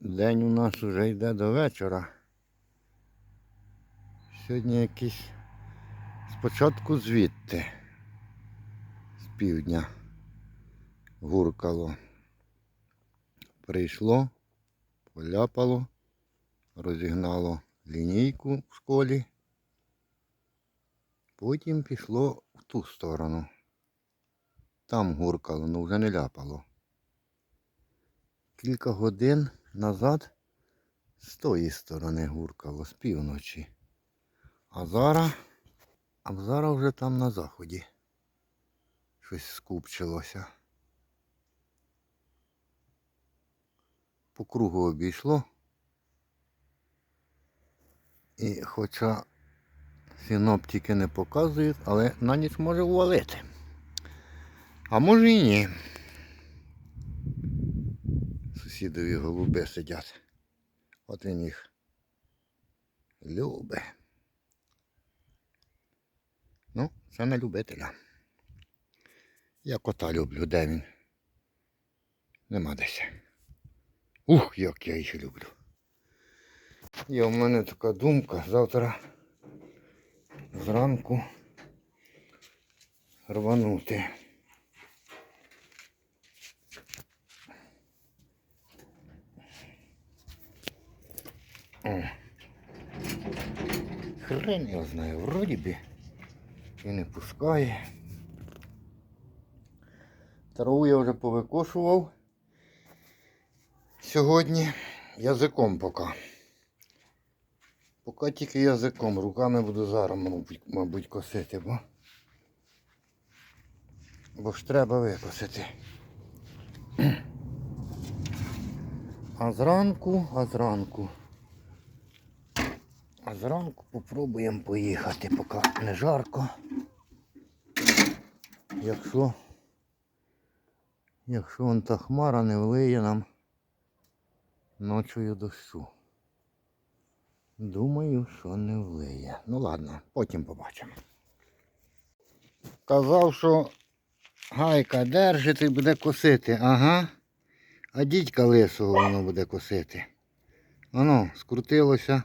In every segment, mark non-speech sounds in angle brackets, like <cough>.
День у нас уже йде до вечора. Сьогодні якийсь спочатку звідти, з півдня, гуркало. Прийшло, поляпало, розігнало лінійку в школі. Потім пішло в ту сторону. Там гуркало, ну вже не ляпало. Кілька годин назад з тої сторони гуркало, з півночі. А зараз, а зараз вже там на заході. Щось скупчилося. По кругу обійшло. І хоча синоптики не показують, але на ніч може увалити. А може і ні. Сусідові голуби сидять. От він їх любить. Ну, це не любителя. Я кота люблю, де він? Нема десь. Ух, як я їх люблю. Є в мене така думка завтра зранку рванути. О. Хрен його знає, вроді би і не пускає. Траву я вже повикошував сьогодні язиком поки. Поки тільки язиком, руками буду зараз, мабуть, мабуть косити, бо, бо ж треба викосити. А зранку, а зранку. А зранку попробуємо поїхати, поки не жарко. Якщо, якщо вон та хмара не влиє нам ночою дощу. Думаю, що не влиє. Ну ладно, потім побачимо. Казав, що гайка держить і буде косити. Ага. А дідька лисого воно буде косити. Воно скрутилося.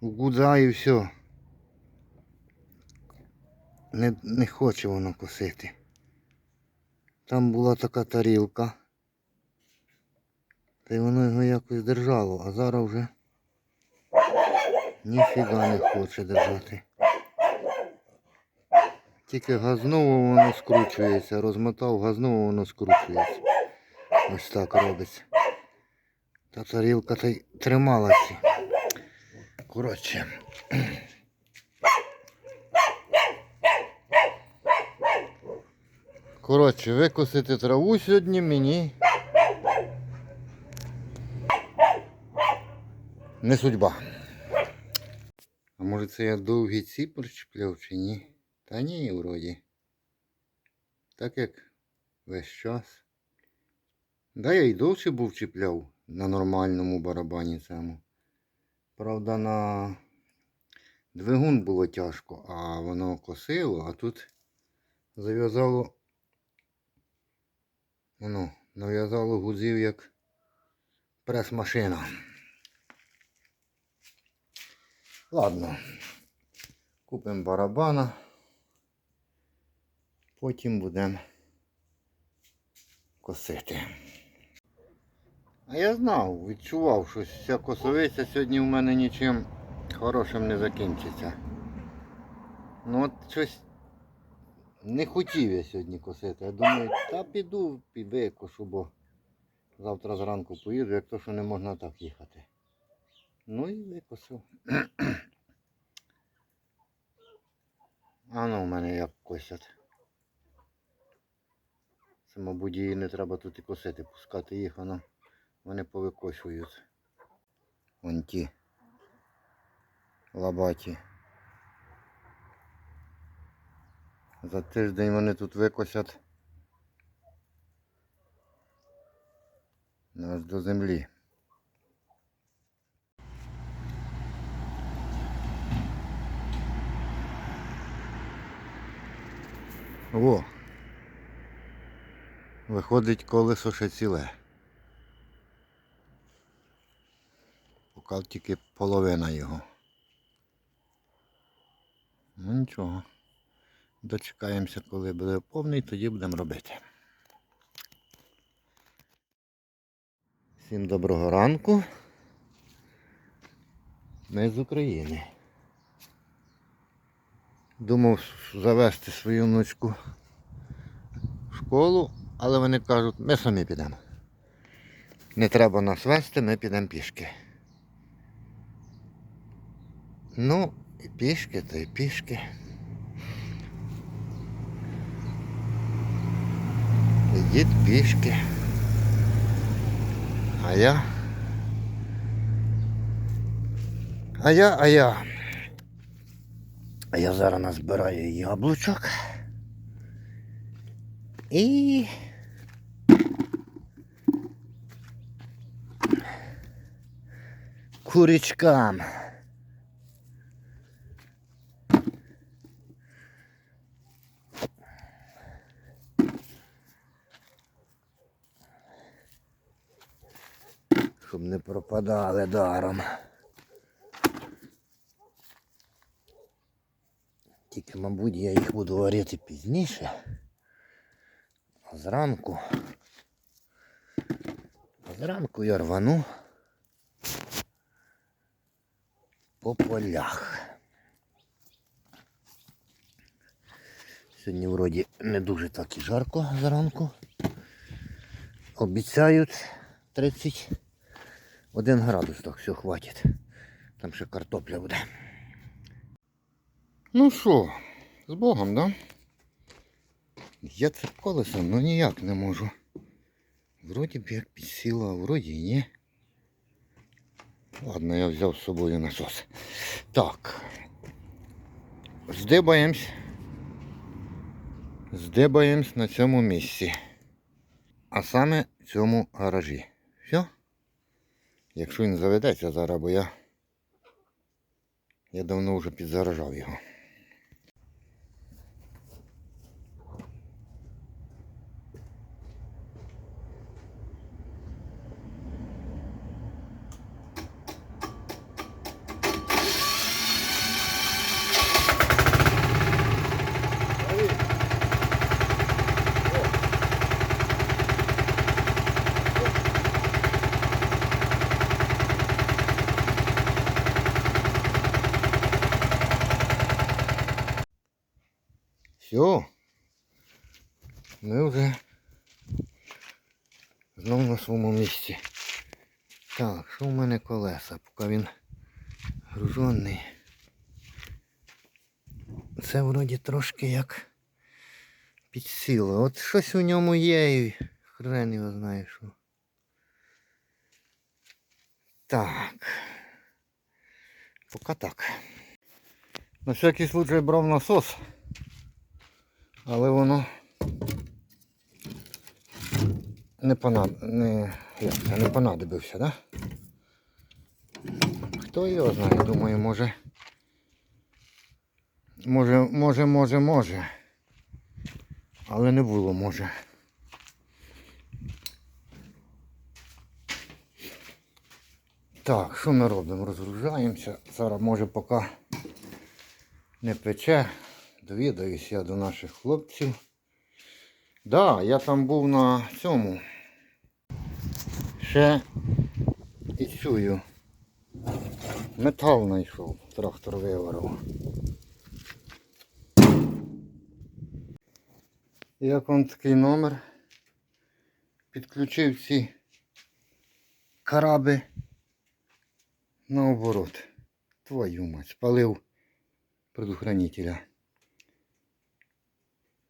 Гудза і все. Не, не хоче воно косити. Там була така тарілка. Та й воно його якось держало, а зараз вже ніфіга не хоче держати. Тільки газново воно скручується, розмотав, газново воно скручується. Ось так робиться. Та тарілка та й трималася. Коротше. Коротше, викосити траву сьогодні мені не судьба. А може це я довгі ці причепляв чи ні? Та ні, вроді. Так як весь час. Да, я й довше був чіпляв на нормальному барабані цьому. Правда, на двигун було тяжко, а воно косило, а тут зав'язало, воно нав'язало гузів як прес-машина. Ладно, купимо барабана, потім будемо косити. А я знав, відчував, що ця косовиця сьогодні в мене нічим хорошим не закінчиться. Ну от щось не хотів я сьогодні косити. Я думаю, та піду викошу, бо завтра зранку поїду, як то що не можна так їхати. Ну і викосив. А ну в мене як косять. Це, мабуть, її не треба тут і косити, пускати їх, воно. Вони повикошують. Вон ті лабаті. За тиждень вони тут викосять нас до землі. О! Виходить колесо ще ціле. Поки тільки половина його. Ну нічого. Дочекаємося, коли буде повний, тоді будемо робити. Всім доброго ранку. Ми з України. Думав завести свою внучку в школу, але вони кажуть, ми самі підемо. Не треба нас вести, ми підемо пішки. Ну, і пішки, то і пішки. Ідіть пішки. А я. А я, а я. А я зараз назбираю яблучок. І. Курочкам. Щоб не пропадали даром. Тільки, мабуть, я їх буду варити пізніше. А зранку. А зранку я рвану по полях. Сьогодні вроді не дуже так і жарко зранку. Обіцяють 31 градус, так все хватить. Там ще картопля буде. Ну що, з Богом, да? Я це колесо, ну ніяк не можу. Вроді б як підсіла, а вроді і ні. Ладно, я взяв з собою насос. Так. Здибаємось. Здибаємось на цьому місці. А саме в цьому гаражі. Якщо він заведеться зараз, бо я. Я давно вже підзаражав його. Все. Ми вже знову на своєму місці. Так, що в мене колеса? Поки він гружений. Це вроді трошки як підсіло. От щось у ньому є і хрен його знає що. Так. Поки так. На всякий случай брав насос. Але воно не понад... не... Як не понадобився, да? Хто його знає, думаю, може. Може, може, може, може. Але не було може. Так, що ми робимо? Розгружаємося. Зараз може поки не пече. Довідаюсь я до наших хлопців. Да, я там був на цьому. Ще і чую. Метал знайшов, трактор виварив. Як вам такий номер? Підключив ці караби наоборот. Твою мать, спалив предохранителя.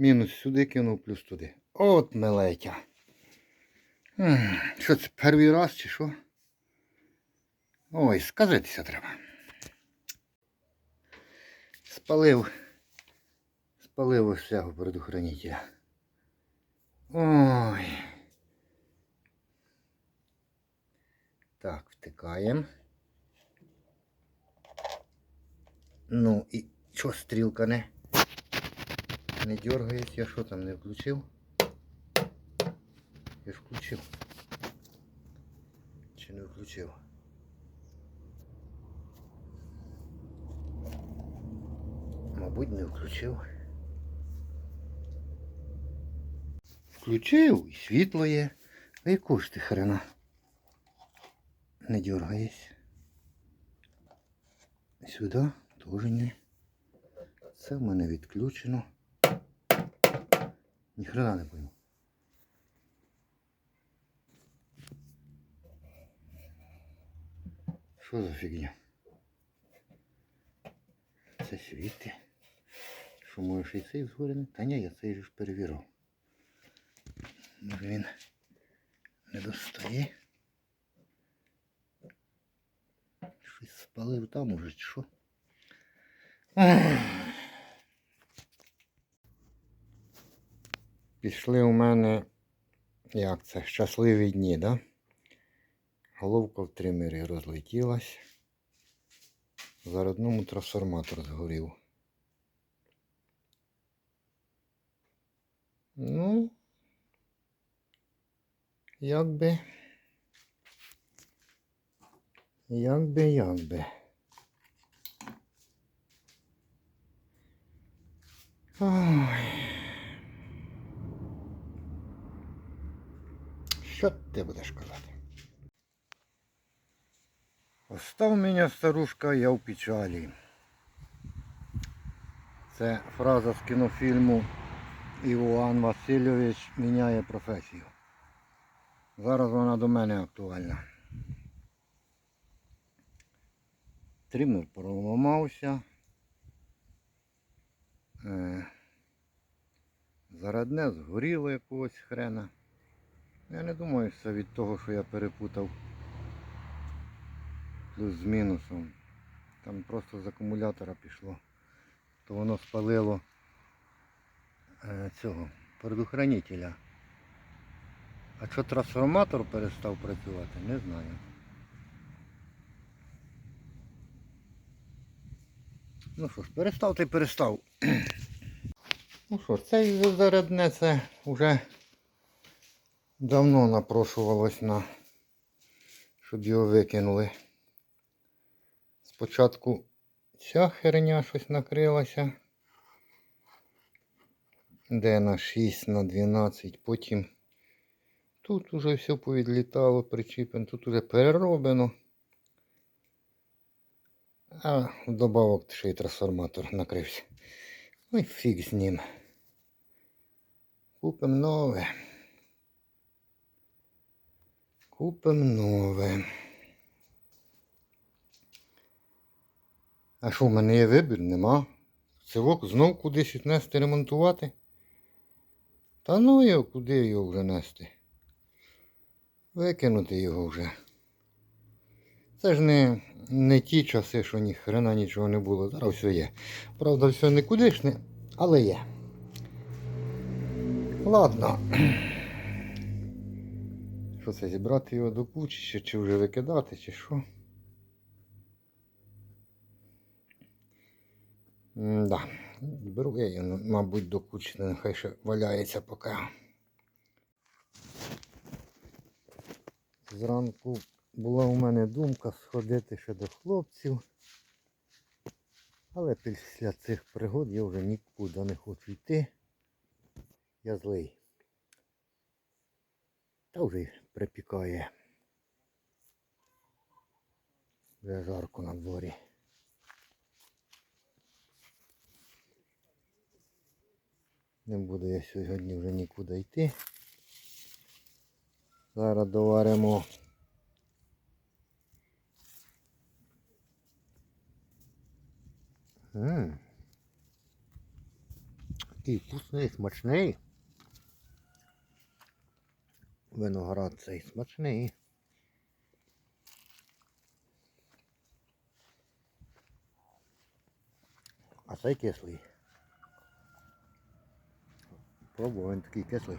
Мінус сюди кинув, плюс туди. От мелетя. М, Що це перший раз чи що? Ой, сказитися треба. Спалив. Спалив ось цього. Ой. Так, втикаємо. Ну і що стрілка не? не дергаюсь. Я що там не включив? Я ж включив. Чи не включив? Мабуть, не включив. Включив і світло є. А яку ж ти хрена? Не дергаюсь. Сюди теж ні. Це в мене відключено. Ніхрена не пойму. Що за фігня? Це світи. Що може і цей згорений? Та ні, я цей же ж перевірив. Може він не достає. Щось спалив там уже, що? Ах. Пішли у мене, як це, щасливі дні, да? Головка в тримері розлетілась. За одному трансформатор згорів. Ну, як би. Як би, як би. Ой. Що ти будеш казати? Остав мене старушка, я в печалі. Це фраза з кінофільму Іван Васильович міняє професію. Зараз вона до мене актуальна. Тример проламався. Е, Зарадне згоріло якогось хрена. Я не думаю, що це від того, що я перепутав плюс з мінусом. Там просто з акумулятора пішло. То воно спалило е, цього предохранителя. А що трансформатор перестав працювати, не знаю. Ну що ж, перестав та й перестав. <clears throat> ну що ж, цей зарядне це вже давно напрошувалось на, щоб його викинули. Спочатку ця херня щось накрилася. Де на 6 на 12, потім тут уже все повідлітало, причіпено, тут уже перероблено. А вдобавок ще й трансформатор накрився. Ну і фіг з ним. Купим нове. Купим нове. А що, в мене є вибір? Нема. Цивок знов кудись віднести ремонтувати. Та ну його, куди його вже нести? Викинути його вже. Це ж не, не ті часи, що ні хрена нічого не було. Зараз все є. Правда, все не кудишне, але є. Ладно. Що це, зібрати його до кучі, чи, вже викидати, чи що? Да. Беру я ну, мабуть, до кучі, нехай ще валяється поки. Зранку була у мене думка сходити ще до хлопців. Але після цих пригод я вже нікуди не хочу йти. Я злий. Та вже припікає. Вже жарко на дворі. Не буду я сьогодні вже нікуди йти. Зараз доваримо. Такий вкусний, смачний. Виноград цей смачний. А цей кислий. Пробував, він такий кислий.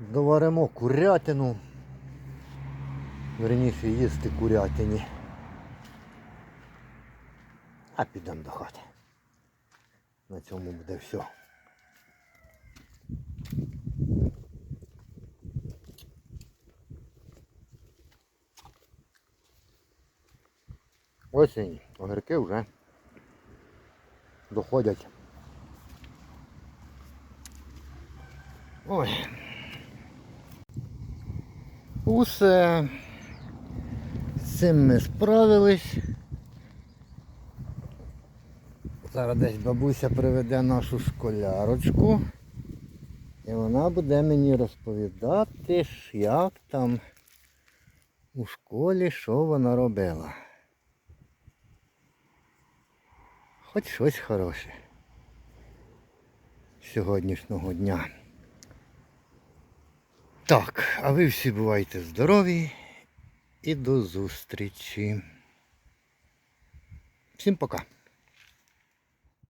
Доваримо курятину. Верніше їсти курятині. А підемо до хати. На цьому буде все. Осінь, огірки вже доходять. Ой. Усе. З цим ми справились. Зараз десь бабуся приведе нашу школярочку. І вона буде мені розповідати, як там у школі, що вона робила. Хоч щось хороше сьогоднішнього дня. Так, а ви всі бувайте здорові і до зустрічі. Всім пока.